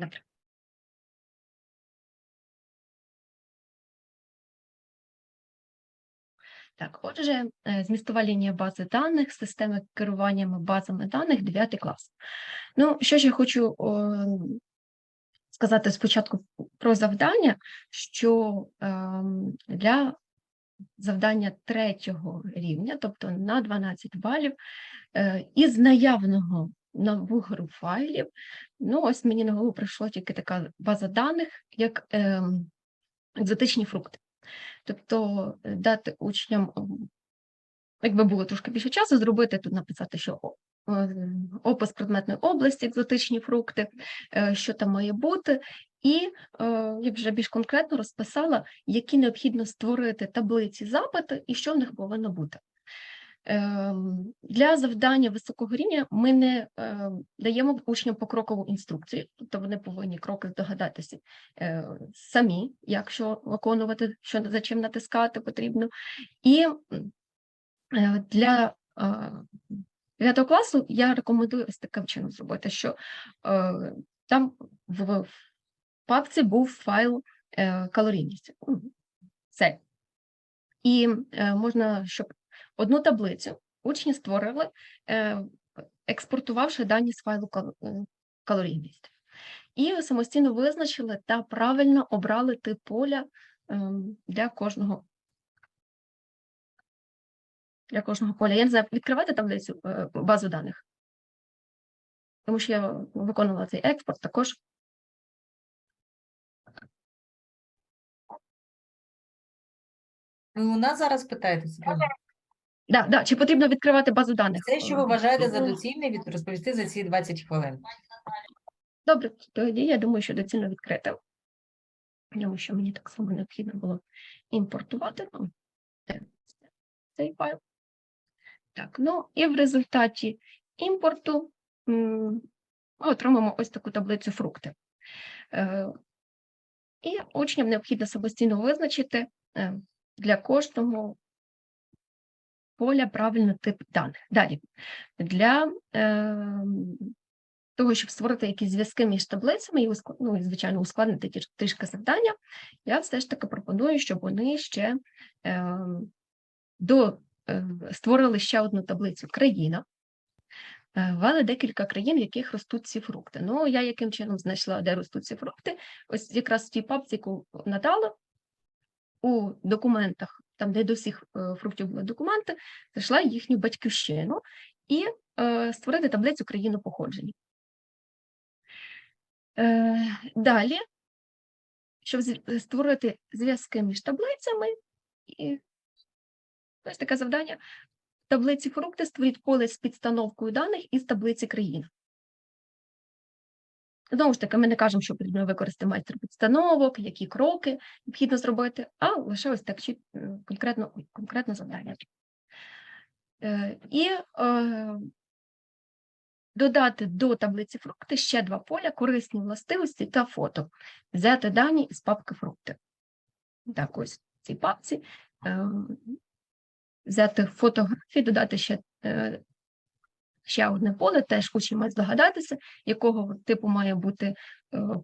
Добре. Так, отже, е, змістова лінія бази даних, системи керування базами даних, 9 клас. Ну, що ж я хочу о, сказати спочатку про завдання, що ем, для завдання третього рівня, тобто на 12 балів, е, із наявного набору файлів, ну, ось мені на голову прийшла тільки така база даних, як ем, екзотичні фрукти. Тобто е, дати учням, якби було трошки більше часу, зробити тут написати, що е, опис предметної області, екзотичні фрукти, е, що там має бути, і я вже більш конкретно розписала, які необхідно створити таблиці запити і що в них повинно бути. Ем, Для завдання високого рівня ми не е, даємо учням покрокову інструкцію, тобто вони повинні кроки здогадатися е, самі, як що виконувати, що за чим натискати потрібно. І е, для 9 класу я рекомендую ось таким чином зробити, що е, там в, папці був файл калорійність. Це. І можна, щоб одну таблицю учні створили, е, експортувавши дані з файлу е, калорійність. І самостійно визначили та правильно обрали тип поля ем, для кожного. Для кожного поля. Я не знаю, відкривати таблицю е, базу даних. Тому що я виконувала цей експорт також. У нас зараз питаєте, Світлана? Да, да, чи потрібно відкривати базу даних? Все, що ви вважаєте за доцільне, від- розповісти за ці 20 хвилин. Добре, тоді я думаю, що доцільно відкрити. Тому що мені так само необхідно було імпортувати ну, цей файл. Так, ну і в результаті імпорту ми отримаємо ось таку таблицю фрукти. Е, І учням необхідно самостійно визначити е, для кожного поля правильно тип даних. Далі, для е, того, щоб створити якісь зв'язки між таблицями і, ну, і звичайно, ускладнити трішки завдання, я все ж таки пропоную, щоб вони ще е, до, е, створили ще одну таблицю країна. Е, Ввели декілька країн, в яких ростуть ці фрукти. Ну, я яким чином знайшла, де ростуть ці фрукти? Ось якраз в тій папці, яку надала у документах, там, де до всіх е, фруктів були документи, знайшла їхню батьківщину і е, створити таблицю країну походження. Е, Далі, щоб створити зв'язки між таблицями, і ось таке завдання. Таблиці фрукти створіть поле з підстановкою даних із таблиці країн. Знову ж таки, ми не кажемо, що потрібно використати майстер підстановок, які кроки необхідно зробити, а лише ось так е, конкретно, завдання. Е, І е, додати до таблиці фрукти ще два поля, корисні властивості та фото. Взяти дані із папки фрукти. Так, ось в цій папці. е, Взяти фотографії, додати ще, ще одне поле, теж мають здогадатися, якого типу має бути е,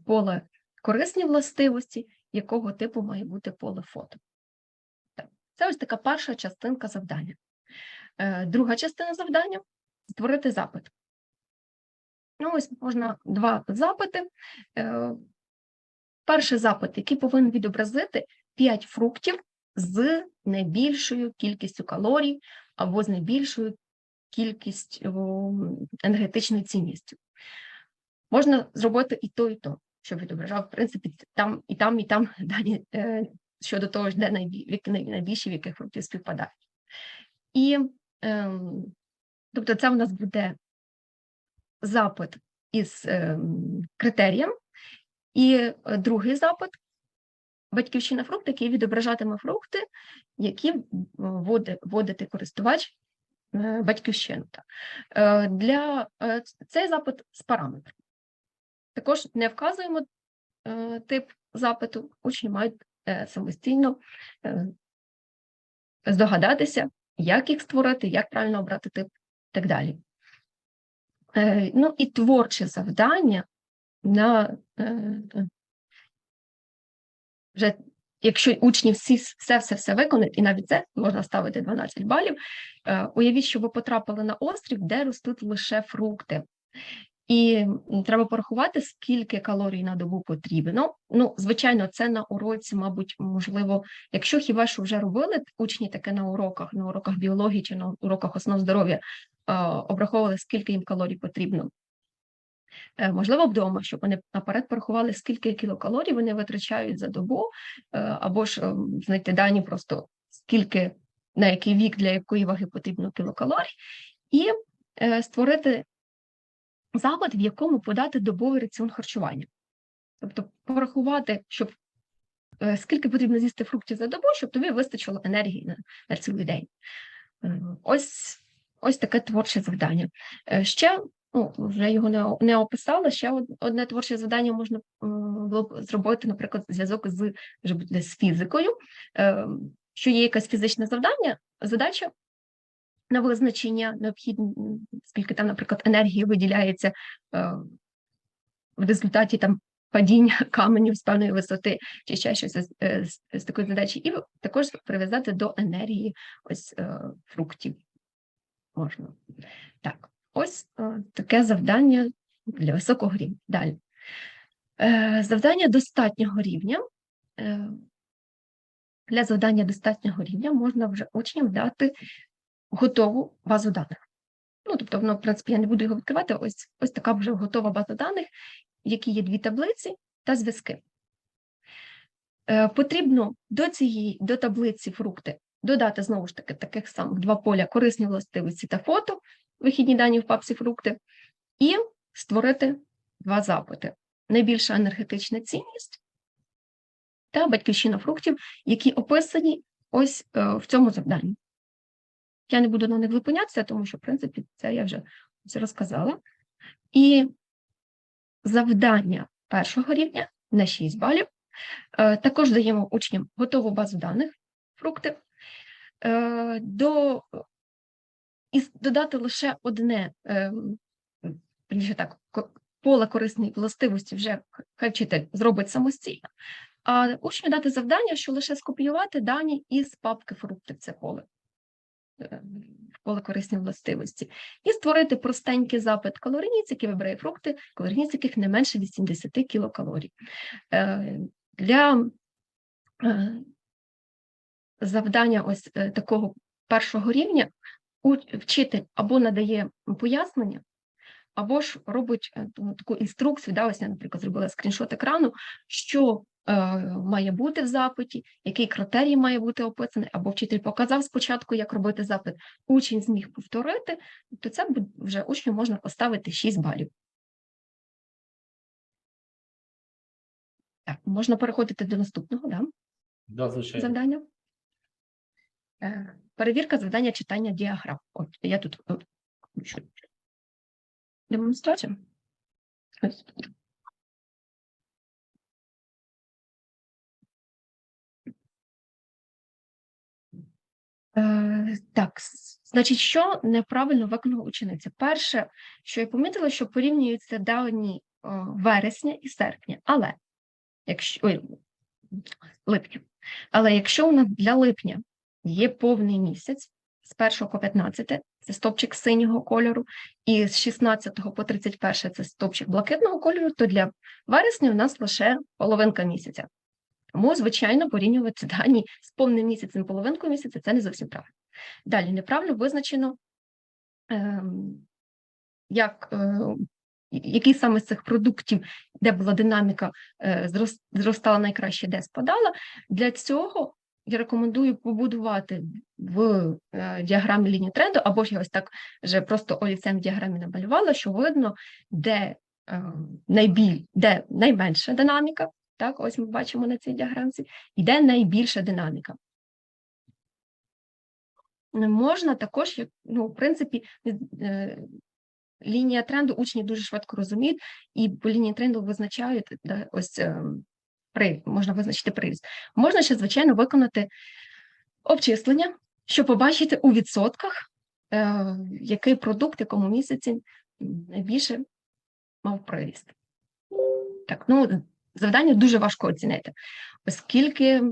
поле корисні властивості, якого типу має бути поле фото. Так. Це ось така перша частинка завдання. Е, Друга частина завдання створити запит. Ну, ось можна два запити. Е, Перший запит, який повинен відобразити 5 фруктів з найбільшою кількістю калорій або з найбільшою кількістю енергетичною цінністю. Можна зробити і то, і то, щоб відображав, в принципі, там і там, і там дані е, щодо того, де найбі- найбільші, в яких фруктів співпадають. І ем, тобто, це в нас буде запит із ем, критерієм, і е, другий запит батьківщина фрукти, який відображатиме фрукти, які вводи- вводити користувач батьківщину. Е, Для е, цей запит з параметром. Також не вказуємо е, тип запиту, учні мають е, самостійно е, здогадатися, як їх створити, як правильно обрати тип і так далі. Е, Ну і творче завдання на е, е, вже якщо учні всі все все все виконують, і навіть це можна ставити 12 балів. Е, уявіть, що ви потрапили на острів, де ростуть лише фрукти. І треба порахувати, скільки калорій на добу потрібно. Ну, звичайно, це на уроці, мабуть, можливо, якщо хіба що вже робили учні таке на уроках, на уроках біології чи на уроках основ здоров'я, е, обраховували, скільки їм калорій потрібно. Е, Можливо, вдома, щоб вони наперед порахували, скільки кілокалорій вони витрачають за добу, е, або ж ем, знайти дані просто скільки на який вік для якої ваги потрібно кілокалорій, і е, створити запит, в якому подати добовий раціон харчування. Тобто порахувати, щоб скільки потрібно з'їсти фруктів за добу, щоб тобі вистачило енергії на, на цілий день. Ось, ось таке творче завдання. Ще ну, вже його не, не описала. Ще одне творче завдання можна було б зробити, наприклад, зв'язок з, з фізикою, е, що є якесь фізичне завдання, задача на визначення необхідно, скільки там, наприклад, енергії виділяється е, в результаті там падіння каменів з певної висоти, чи ще щось з, е, з, з такої задачі, і також прив'язати до енергії ось е, фруктів можна. Так, ось е, таке завдання для високого рівня. Далі. Е, завдання достатнього рівня. Е, для завдання достатнього рівня можна вже учням дати готову базу даних. Ну, тобто, воно, в принципі, я не буду його відкривати. Ось, ось така вже готова база даних, в якій є дві таблиці та зв'язки. Потрібно до цієї до таблиці фрукти додати знову ж таки таких самих два поля корисні властивості та фото, вихідні дані в папці фрукти, і створити два запити: найбільша енергетична цінність та батьківщина фруктів, які описані ось е, в цьому завданні. Я не буду на них зупинятися, тому що, в принципі, це я вже розказала. І завдання першого рівня на 6 балів. Е, Також даємо учням готову базу даних фрукти. Е, До, і додати лише одне, ем, так, поле корисної властивості вже хай вчитель зробить самостійно, а учню дати завдання, що лише скопіювати дані із папки фрукти в це поле. е, Поле корисні властивості, і створити простенький запит калорійниць, який вибирає фрукти, калорійниць, яких не менше 80 кілокалорій. Е, Для е, завдання ось е, такого першого рівня вчитель або надає пояснення, або ж робить е, таку інструкцію. Да, ось я, наприклад, зробила скріншот екрану, що е, має бути в запиті, який критерій має бути описаний, або вчитель показав спочатку, як робити запит, учень зміг повторити, то це вже учню можна поставити 6 балів. Так, можна переходити до наступного, да? Да, звичайно. завдання. Е, Перевірка завдання читання діаграм. От я тут включу демонстрацію. Е, Так, значить, що неправильно виконала учениця? Перше, що я помітила, що порівнюються дані вересня і серпня, але якщо ой, липня. Але якщо у нас для липня є повний місяць з 1 по 15, це стопчик синього кольору, і з 16 по 31 це стопчик блакитного кольору, то для вересня у нас лише половинка місяця. Тому, звичайно, порівнювати дані з повним місяцем половинкою місяця це не зовсім правильно. Далі неправильно визначено, ем, як, е, який саме з цих продуктів, де була динаміка, е, зростала найкраще, де спадала. Для цього я рекомендую побудувати в е, діаграмі лінію тренду, або ж я ось так вже просто олівцем в діаграмі намалювала, що видно, де е, найбіль, де найменша динаміка. Так, ось ми бачимо на цій діаграмці, і де найбільша динаміка. Можна також, ну, в принципі, е, лінія тренду учні дуже швидко розуміють, і по лінії тренду визначають ось е, можна визначити приріст. Можна ще, звичайно, виконати обчислення, щоб побачити у відсотках, е, який продукт, якому місяці найбільше мав приріст. Так, ну, завдання дуже важко оцінити, оскільки,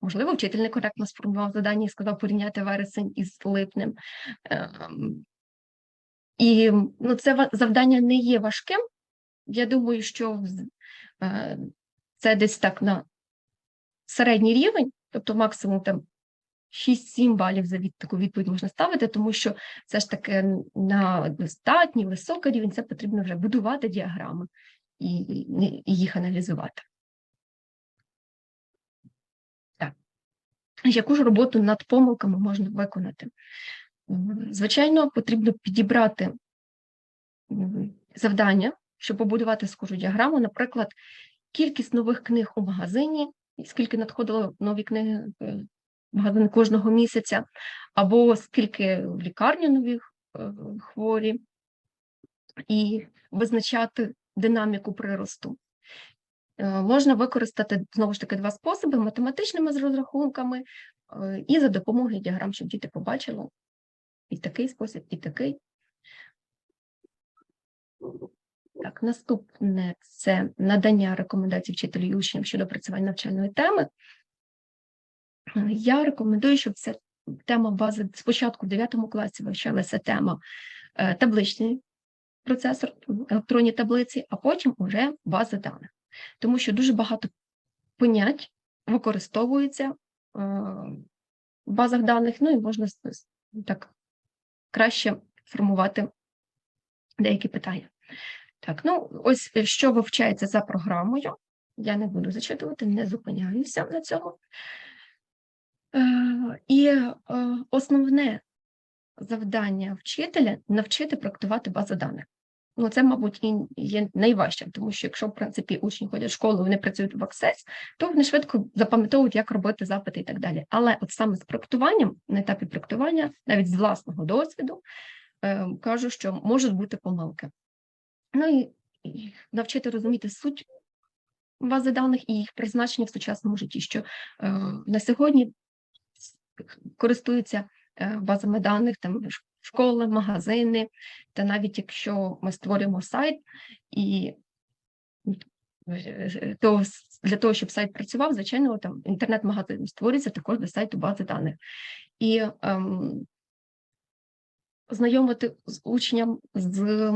можливо, вчитель некоректно сформував завдання і сказав порівняти вересень із липнем. Ем, І ну, це завдання не є важким. Я думаю, що е, це десь так на середній рівень, тобто максимум там 6-7 балів за від, таку відповідь можна ставити, тому що це ж таки на достатній, високий рівень, це потрібно вже будувати діаграми і, і, і їх аналізувати. Так. Яку ж роботу над помилками можна виконати? Звичайно, потрібно підібрати завдання, щоб побудувати схожу діаграму, наприклад, кількість нових книг у магазині, скільки надходило нові книги е, в магазин кожного місяця, або скільки в лікарню нових е, хворі, і визначати динаміку приросту. Е, Можна використати знову ж таки два способи: математичними розрахунками і за допомогою діаграм, щоб діти побачили і такий спосіб, і такий. Наступне це надання рекомендацій вчителю і учням щодо опрацювання навчальної теми. Я рекомендую, щоб ця тема бази спочатку в 9 класі вивчалася тема е, табличний процесор, електронні таблиці, а потім уже бази даних. Тому що дуже багато понять використовується е, в базах даних, ну і можна так краще формувати деякі питання. Так, ну ось е, що вивчається за програмою. Я не буду зачитувати, не зупиняюся на цьому. Е, І е, основне завдання вчителя навчити проектувати бази даних. Ну, це, мабуть, і є найважчим, тому що якщо, в принципі, учні ходять в школу, вони працюють в Access, то вони швидко запам'ятовують, як робити запити і так далі. Але от саме з проектуванням, на етапі проектування, навіть з власного досвіду, кажу, що можуть бути помилки. Ну і, навчити розуміти суть бази даних і їх призначення в сучасному житті, що е, на сьогодні користуються е, базами даних, там школи, магазини, та навіть якщо ми створюємо сайт, і е, то для того, щоб сайт працював, звичайно, там інтернет-магазин створюється також до сайту бази даних. І ем, знайомити з учням з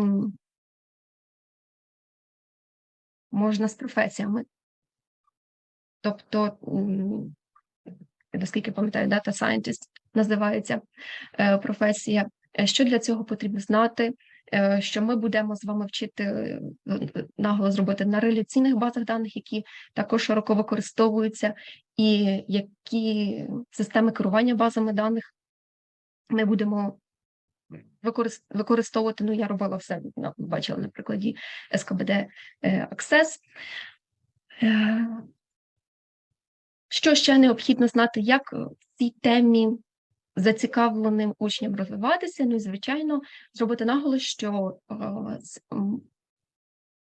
можна з професіями. Тобто, наскільки пам'ятаю, Data Scientist називається е, професія. Е, Що для цього потрібно знати? Е, Що ми будемо з вами вчити наголос зробити на реляційних базах даних, які також широко використовуються, і які системи керування базами даних ми будемо використовувати. Ну, я робила все, ну, бачила на прикладі СКБД е, Access. Е, Що ще необхідно знати, як в цій темі зацікавленим учням розвиватися? Ну і, звичайно, зробити наголос, що е,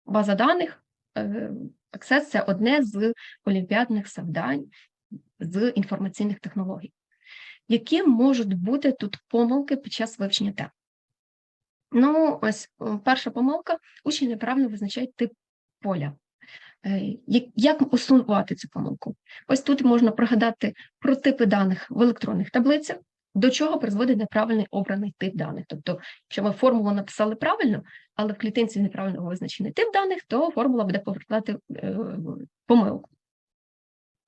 база даних Access – це одне з олімпіадних завдань з інформаційних технологій. Які можуть бути тут помилки під час вивчення тем? Ну, ось е, перша помилка: учні неправильно визначають тип поля. Е, як- усунувати цю помилку? Ось тут можна пригадати про типи даних в електронних таблицях, до чого призводить неправильний обраний тип даних. Тобто, якщо ми формулу написали правильно, але в клітинці неправильно визначений тип даних, то формула буде повертати е, помилку.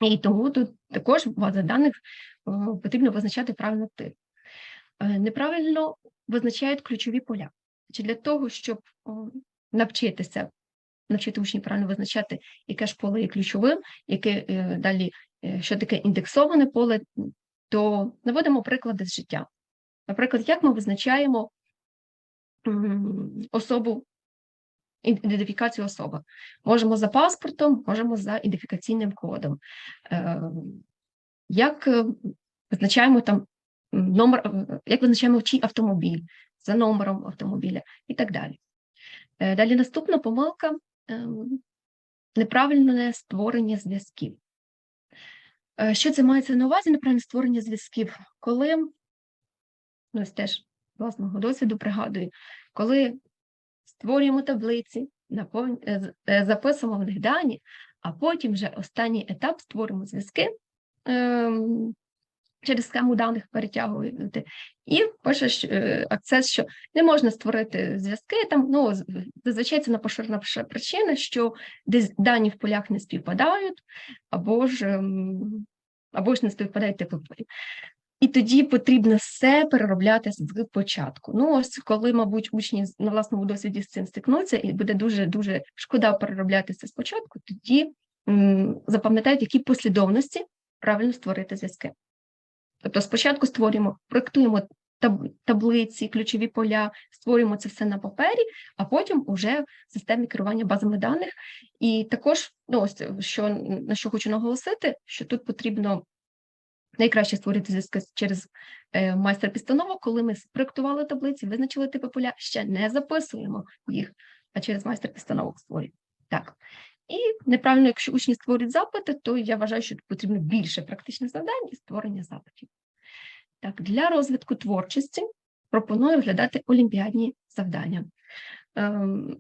І тому тут також в базі даних е, потрібно визначати правильно тип. Е, Неправильно визначають ключові поля. Чи для того, щоб навчитися, навчити учнів правильно визначати, яке ж поле є ключовим, яке е, далі, що таке індексоване поле, то наводимо приклади з життя. Наприклад, як ми визначаємо особу, ідентифікацію особи. Можемо за паспортом, можемо за ідентифікаційним кодом. Е, Як е, визначаємо там номер, е, як визначаємо чий автомобіль, за номером автомобіля і так далі. Далі наступна помилка неправильне створення зв'язків. Що це мається на увазі? Неправильне створення зв'язків, коли ну, теж власного досвіду пригадую, коли створюємо таблиці, е, е, записуємо в них дані, а потім вже останній етап створимо зв'язки ем, через схему даних перетягувати. І пишеш е, акцес, що не можна створити зв'язки. Там ну зазвичай це на поширена причина, що десь дані в полях не співпадають, або ж ем, або ж не співпадають типи. Тоді потрібно все переробляти з початку. Ну, ось коли, мабуть, учні на власному досвіді з цим стикнуться, і буде дуже дуже шкода переробляти це спочатку, тоді запам'ятають, які послідовності правильно створити зв'язки. Тобто спочатку створюємо, проектуємо таб- таблиці, ключові поля, створюємо це все на папері, а потім уже в системі керування базами даних. І також, ну ось що на що хочу наголосити, що тут потрібно найкраще створити зв'язки через е, майстер підстановок, коли ми спроектували таблиці, визначили типи поля, ще не записуємо їх, а через майстер підстановок створюємо. Так. І неправильно, якщо учні створюють запити, то я вважаю, що потрібно більше практичних завдань і створення запитів. Так, для розвитку творчості пропоную розглядати олімпіадні завдання. Ем,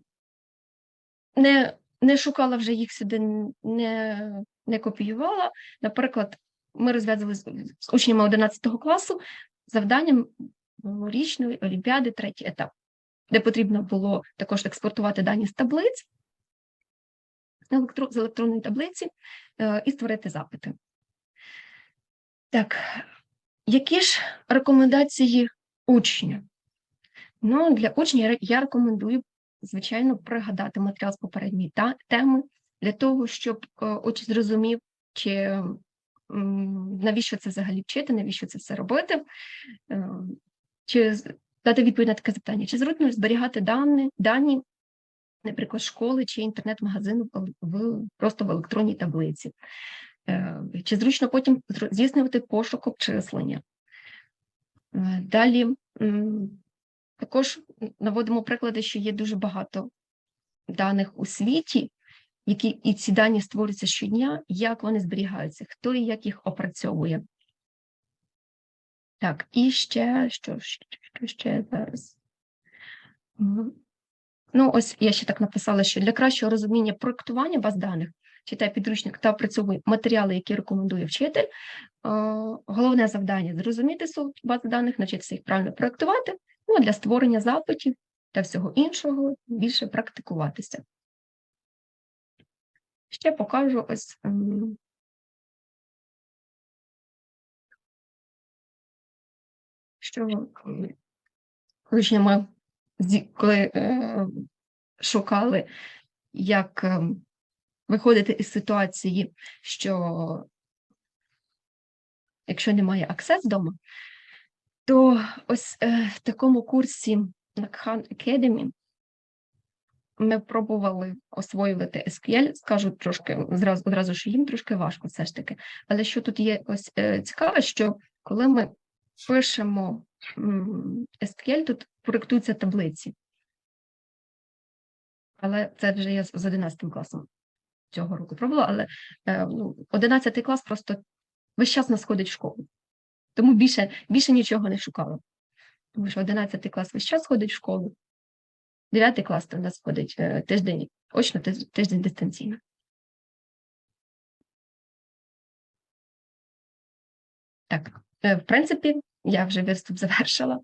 не, не шукала вже їх сюди, не, не копіювала. Наприклад, ми розв'язали з, учнями 11 класу завданням річної олімпіади, третій етап, де потрібно було також експортувати дані з таблиць, з електронної таблиці е, і створити запити. Так, які ж рекомендації учню? Ну, для учня я- рекомендую, звичайно, пригадати матеріал з попередньої теми для того, щоб е, учень зрозумів, чи навіщо це взагалі вчити, навіщо це все робити, е, чи дати відповідь на таке запитання, чи зручно зберігати дані, дані, наприклад, школи чи інтернет-магазину просто в електронній таблиці. Е, Чи зручно потім здійснювати пошук обчислення? Е, Далі також наводимо приклади, що є дуже багато даних у світі, які і ці дані створюються щодня, як вони зберігаються, хто і як їх опрацьовує. Так, і ще що, що, ще зараз? Ну, ось я ще так написала, що для кращого розуміння проектування баз даних читає підручник та опрацьовує матеріали, які рекомендує вчитель. Е, Головне завдання зрозуміти суть баз даних, навчитися їх правильно проектувати, ну а для створення запитів та всього іншого більше практикуватися. Ще покажу ось. ем, Що ми, зі- коли е, шукали, як ем, виходити із ситуації, що якщо немає аксес вдома, то ось е, в такому курсі на Khan Academy ми пробували освоювати SQL, скажу трошки зразу, одразу, що їм трошки важко все ж таки. Але що тут є ось е, цікаве, що коли ми пишемо SQL, тут проектуються таблиці. Але це вже я з з 11 класом цього року пробувала, але е, ну, 11 клас просто весь час нас ходить в школу. Тому більше, більше нічого не шукала. Тому що 11 клас весь час ходить в школу, 9 клас у нас ходить е, тиждень очно, тиждень дистанційно. Так, е, в принципі, я вже виступ завершила.